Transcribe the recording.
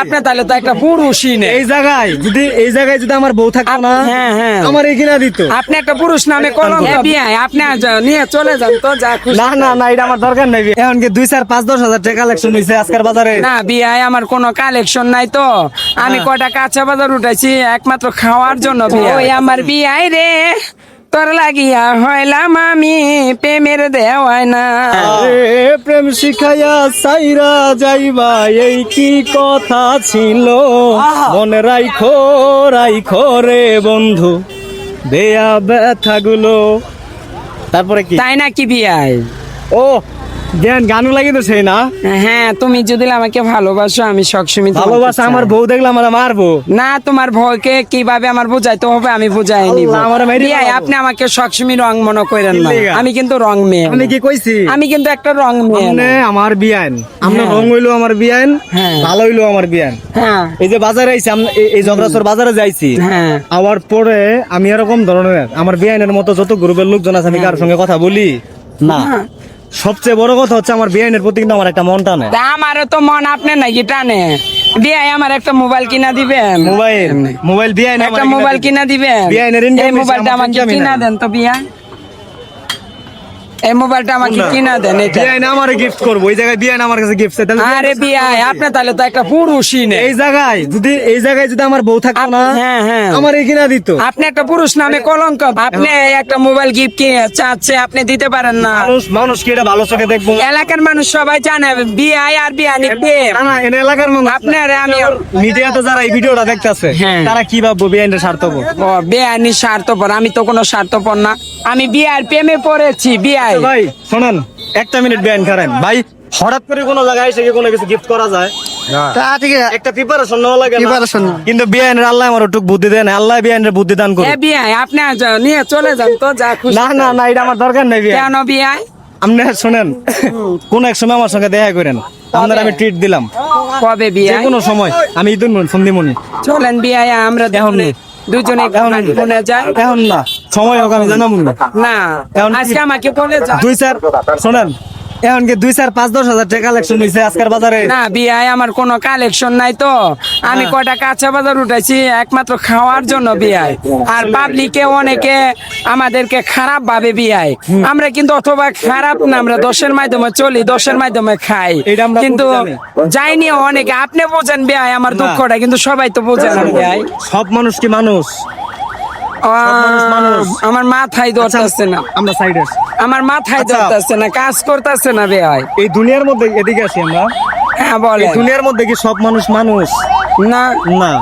আপনি তাহলে তো একটা পুরুষই নেই এই জায়গায় যদি এই জায়গায় যদি আমার বউ থাকতো না হ্যাঁ, হ্যাঁ। আমার দিত। আপনি একটা পুরুষ নামে বিয়াই আপনি নিয়ে চলে যান তো যা খুশি। না না না এটা আমার দরকার নেই। এখন কি দুই চার পাঁচ দশ হাজার টাকা কালেকশন হয়েছে আজকের বাজারে? না বিয়ায় আমার কোনো কালেকশন নাই তো। আমি হ্যাঁ। কয়টা কাঁচা বাজার উঠাইছি একমাত্র খাওয়ার জন্য বিয়া আমার বিয়াই রে। তোর লাগিয়া হইলাম আমি প্রেমের দেওয়ায় না। এ প্রেম শিখাইয়া সাইরা যাইবা এই কি কথা ছিল? মনে রাইখো রাইখো রে বন্ধু দেয়া ব্যথাগুলো। তারপরে কি? তাই নাকি বিয়াই? ও জ্ঞান গানও লাগে তো সেই না? হ্যাঁ তুমি যদি আমাকে ভালোবাসো আমি সবসময় ভালোবাসা। আমার বউ দেখলে আমার মারবো। না তোমার ভয়কে কীভাবে আমার বুঝাইতে হবে আমি বুঝাই নিব। আপনি আমাকে সবসময় রং মনে করেন না। আমি কিন্তু রং মেয়ে। আমি কি কইছি? আমি কিন্তু একটা রং মেয়ে আমার বিয়ান আমরা হ্যাঁ। রং হইল আমার বিয়ান হ্যাঁ। ভালো হইল আমার বিয়ান হ্যাঁ। এই যে বাজারে আইছি এই- জগরাসর বাজারে যাইছি হ্যাঁ। আবার পরে আমি এরকম ধরনের আমার বিয়ানের মতো যত গ্রুপের লোকজন আছে আমি কার সঙ্গে কথা বলি না। হ্যাঁ। সবচেয়ে বড় কথা হচ্ছে আমার বিয়াইনের প্রতি কিন্তু আমার একটা মন টানে। তা আমারও তো মন আপনি নাকি টানে? দিয়ে আমার একটা মোবাইল কিনা দিবেন? মোবাইল মোবাইল বিয়ান একটা মোবাইল কিনা দিবেন? income এই মোবাইলটা আমাকে কিনা দেন তো বিয়া। এই মোবাইলটা আমাকে কিনা দেন এটা। বিয়ান আমারে গিফট করব। এই জায়গায় বিয়ান আমার কাছে গিফট আরে বিয়াই আপনি তাহলে তো একটা পুরুষই নেই এই জায়গায় যদি এই জায়গায় যদি আমার বউ থাকতো না হ্যাঁ হ্যাঁ। আমার এখানে দিত। আপনি একটা পুরুষ নামে কলঙ্ক। আপনি একটা মোবাইল গিফট কিনে চাচ্ছে আপনি দিতে পারেন না। মানুষ মানুষ কি এটা ভালো চোখে দেখব? এলাকার মানুষ সবাই জানে বিয়াই আর বিয়ানি প্রেম না না এনে এলাকার মানুষ আপনার আমি মিডিয়াতে যারা এই ভিডিওটা দেখতেছে হ্যাঁ। তারা কি ভাববো বিয়ানের স্বার্থপর? ও বেআইনি স্বার্থপর আমি তো কোনো স্বার্থপর না। আমি বিয়ার প্রেমে পড়েছি বিয়াই ভাই শোনেন একটা মিনিট বিয়ান করেন। ভাই হঠাৎ করে কোনো জায়গায় এসে কি কোনো কিছু গিফট করা যায়? তা ঠিক একটা প্রিপারেশন নেওয়া লাগে না? কিন্তু বিয়ানের আল্লাহ আমার একটু বুদ্ধি দেন আল্লাহ বুদ্ধি দান করুন এ বিয়াই আপনি নিয়ে চলে যান তো যা খুশি না না না এটা আমার দরকার নেই বিয়ান কেন বিয়াই আপনি শোনেন কোন এক সময় আমার সঙ্গে দেখা করেন আপনার আমি ট্রিট দিলাম। কবে যে বিয়াই কোনো সময় আমি ঈদুল সন্ধিমণি চলেন বিয়াই আমরা এখন দুজনে মনে যায়। এখন না। সময় হোক আমি জানাব না আজকে আমাকে বলে দুই স্যার শোনেন। এখন কি দুই চার পাঁচ দশ হাজার টাকা কালেকশন হয়েছে আজকের বাজারে? না বিয়াই আমার কোনো কালেকশন নাই তো। আমি হ্যাঁ। কয়টা কাঁচা বাজার উঠাইছি একমাত্র খাওয়ার জন্য বিয়াই আর পাবলিকে অনেকে আমাদেরকে খারাপ ভাবে বিয়াই আমরা কিন্তু অথবা খারাপ না আমরা দশের মাধ্যমে চলি দশের মাধ্যমে খাই। কিন্তু যাইনি অনেকে আপনি বোঝেন বিয়াই আমার দুঃখটা কিন্তু সবাই তো বোঝেন না বিয়াই সব মানুষ কি মানুষ? আমার মাথায় ধরতেছে না। আমরা সাইডে আমার মাথায় আচ্ছা। ধরতেছে না কাজ করতেছে না ভাই। এই দুনিয়ার মধ্যে এদিকে আছি আমরা। হ্যাঁ বলে দুনিয়ার মধ্যে কি সব মানুষ মানুষ? না। না।